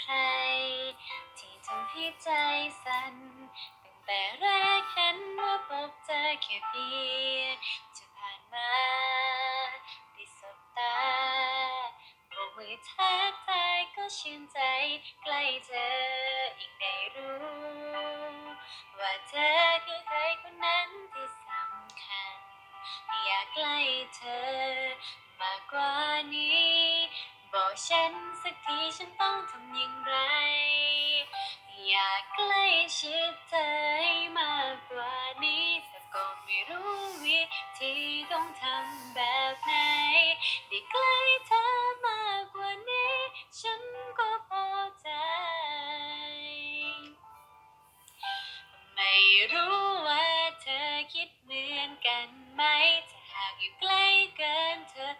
ใคร ที่ทำให้ใจสั่นตั้งแต่แรกเห็นว่าพบเจอแค่เพียงจะผ่านมาได้สบตาโบกมือทักทายก็ชื่นใจใกล้เธอยิ่งได้รู้ ว่าเธอคือใครคนนั้นที่สำคัญ อยากใกล้เธอมา ฉันสักทีฉันต้องทำอย่างไร อยากใกล้ชิดเธอให้มากกว่านี้ แต่ก็ไม่รู้วิธีต้องทำแบบไหน ได้ใกล้เธอมากกว่านี้ ฉันก็พอใจ ไม่รู้ว่าเธอคิดเหมือนกันไหม ถ้าหากอยู่ใกล้เกินเธอ